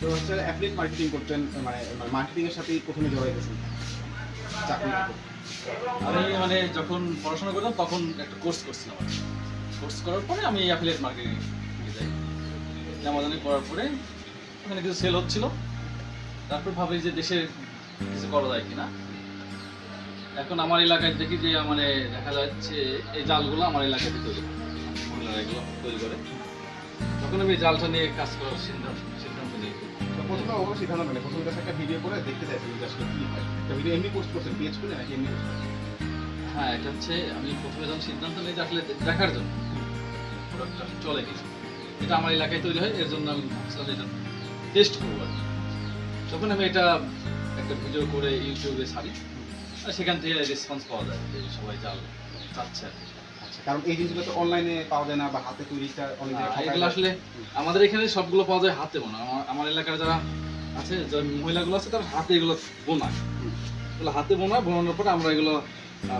তো হচ্ছে করতেন মানে মার্কেটিং এর সাথেই প্রথমে জড়াই গেছেন। চাকরি আমি মানে যখন পড়াশোনা করতাম, তখন একটা কোর্স করছিলাম। কোর্স করার পরে আমি অ্যাফিলিয়েট মার্কেটিং যাই। অ্যামাজনে করার পরে ওখানে কিছু সেল হচ্ছিল। তারপর ভাবি যে দেশে কিছু করা যায় কিনা। এখন আমার এলাকায় দেখি যে মানে দেখা যাচ্ছে এই জালগুলো আমার এলাকাতে তৈরি। মহিলারা এগুলো তৈরি করে। তখন আমি জালটা নিয়ে কাজ করার সিদ্ধান্ত প্রথমে ওগুলো সিদ্ধান্ত নেই প্রথমে জাস্ট একটা ভিডিও করে দেখতে যে আসলে কি হয় একটা ভিডিও এমনি পোস্ট করছেন পেজ করে নাকি এমনি? হ্যাঁ এটা হচ্ছে আমি প্রথমে যখন সিদ্ধান্ত নিই যে আসলে দেখার জন্য চলে কি এটা আমার এলাকায় তৈরি হয়, এর জন্য আমি ভাবছিলাম এটা টেস্ট করব আর। যখন আমি এটা একটা ভিডিও করে ইউটিউবে ছাড়ি, আর সেখান থেকে রেসপন্স পাওয়া যায় যে সবাই জাল চাচ্ছে আর কি। আচ্ছা কারণ এই জিনিসগুলো তো অনলাইনে পাওয়া যায় না বা হাতে তৈরিটা অনেক এগুলো আসলে আমাদের এখানে সবগুলো পাওয়া যায় হাতে বোনা। আমার- এলাকার যারা আছে যে মহিলাগুলো আছে তারা হাতে এগুলো বোনায়। এগুলো হাতে বোনায় বোনানোর পরে আমরা এগুলো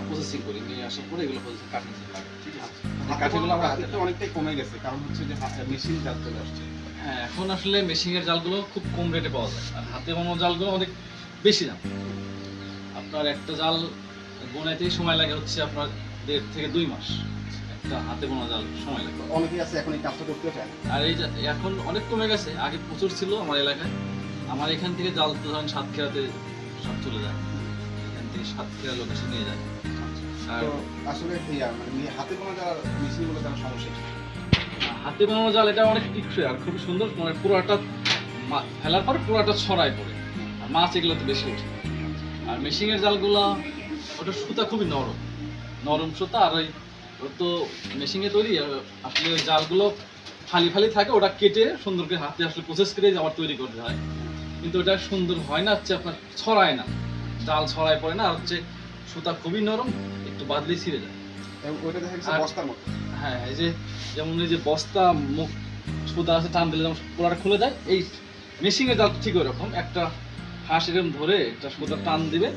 প্রসেসিং করি নিয়ে আসার পরে এগুলো কাটিং লাগে। ঠিক আছে? কাঠিগুলো আমরা হাতে হাতে অনেকটাই কমে গেছে কারণ হচ্ছে যে মেশিন জাল চলে আসছে। হ্যাঁ এখন আসলে মেশিনের জালগুলো খুব কম রেটে পাওয়া যায়। আর হাতে বানানো জালগুলো অনেক বেশি দাম। আপনার একটা জাল বোনাইতেই সময় লাগে হচ্ছে আপনার দেড় থেকে দুই মাস। একটা হাতে বোনা জাল সময় লাগে। অনেকেই আছে এখন এই কাজটা করতে চায়। আর এই এখন অনেক কমে গেছে। আগে প্রচুর ছিল আমার এলাকায়। আমার এখান থেকে জাল তো ধরেন সাতক্ষীরাতে সব চলে যায়। এখান থেকে সাতক্ষীরা লোক এসে নিয়ে যায়। আর আসলে মানে হাতে কোনো যারা মেশিনগুলো তারা সমস্যা হাতে বানানো জাল এটা অনেক টিকসই আর খুব সুন্দর। মানে পুরোটা ফেলার পরে পুরোটা ছড়ায় পড়ে। আর মাছ এগুলোতে বেশি ওঠে। আর মেশিনের জালগুলো ওটা সুতা খুবই নরম। নরম সুতা আর ওই ওর তো মেশিনে তৈরি আর আসলে ওই জালগুলো ফালি ফালি থাকে ওটা কেটে সুন্দর করে হাতে আসলে প্রসেস করে আবার তৈরি করতে হয়। কিন্তু ওটা সুন্দর হয় না হচ্ছে আপনার ছড়ায় না। জাল ছড়ায় পড়ে না আর হচ্ছে সুতা খুবই নরম একটু বাদলেই ছিঁড়ে যায়। এবং ওইটা দেখা বস্তার মতো। হ্যাঁ এই যে যেমন এই যে বস্তা মুখ সুতা আছে টান দিলে যেমন পুরাটা খুলে যায় এই মেশিনের জাল ঠিক ওরকম একটা হাঁস এরকম ধরে একটা সুতা টান দিবে